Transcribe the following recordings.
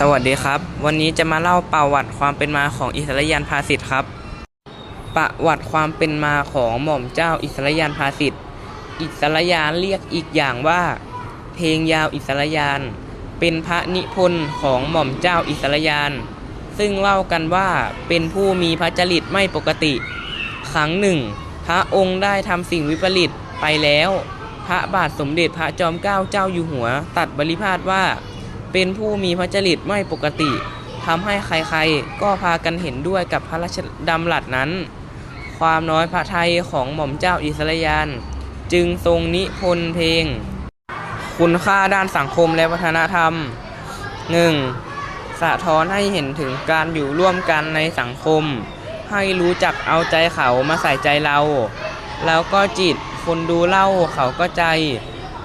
สวัสดีครับ วันนี้จะมาเล่าประวัติความเป็นมาของอิสระยันภาสิทธ์ครับ ประวัติความเป็นมาของหม่อมเจ้าอิสระยานภาสิทธ์อิสระยานเรียกอีกอย่างว่า เพลงยาวอิสระยาน เป็นพระนิพนธ์ของหม่อมเจ้าอิสระยาน ซึ่งเล่ากันว่าเป็นผู้มีพระจริตไม่ปกติ ครั้งหนึ่ง พระองค์ได้ทำสิ่งวิปริตไปแล้ว พระบาทสมเด็จพระจอมเกล้าเจ้าอยู่หัว ตัดบริพาทว่า เป็นผู้มีพระจริตไม่ปกติทำให้ใครๆ ก็พากันเห็นด้วยกับพระราชดำรัสนั้น ความน้อยพระทัยของหม่อมเจ้าอิสระยาน จึงทรงนิพนธ์เพลง คุณค่าด้านสังคมและวัฒนธรรม 1. สะท้อนให้เห็นถึงการอยู่ร่วมกันในสังคม ให้รู้จักเอาใจเขามาใส่ใจเรา แล้วก็จิตคนดูเล่าเขาก็ใจ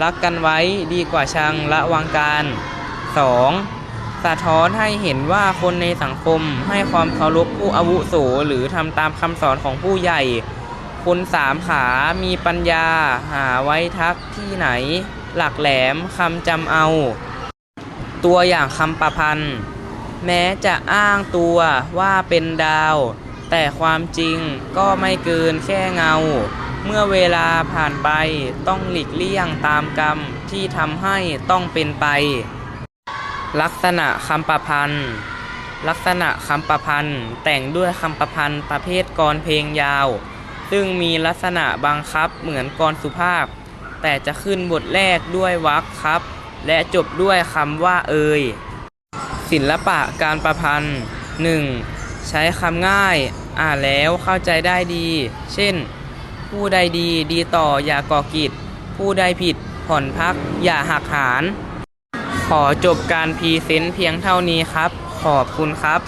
รักกันไว้ดีกว่าชังละวางการ 2. สะท้อนให้เห็นว่าคนในสังคมให้ความเคารพผู้อาวุโสหรือทำตามคำสอนของผู้ใหญ่คนสามขามีปัญญา หาไว้ทักที่ไหน หลักแหลมคำจำเอา ตัวอย่างคำประพันธ์แม้จะอ้างตัวว่าเป็นดาว แต่ความจริงก็ไม่เกินแค่เงา เมื่อเวลาผ่านไปต้องหลีกเลี่ยงตามกรรมที่ทำให้ต้องเป็นไป ลักษณะคำประพันธ์ ลักษณะคำประพันธ์ แต่งด้วยคำประพันธ์ประเภทกรเพลงยาว ซึ่งมีลักษณะบังคับเหมือนกรสุภาพ แต่จะขึ้นบทแรกด้วยวรรคครับ และจบด้วยคำว่าเอยศิลปะการประพันธ์ 1. ใช้คำง่าย อ่านแล้วเข้าใจได้ดี เช่น ผู้ใดดีดีต่ออย่าก่อกิจ ผู้ใดผิดผ่อนพักอย่าหักหาน ขอจบการพรีเซนต์เพียงเท่านี้ครับ ขอบคุณครับ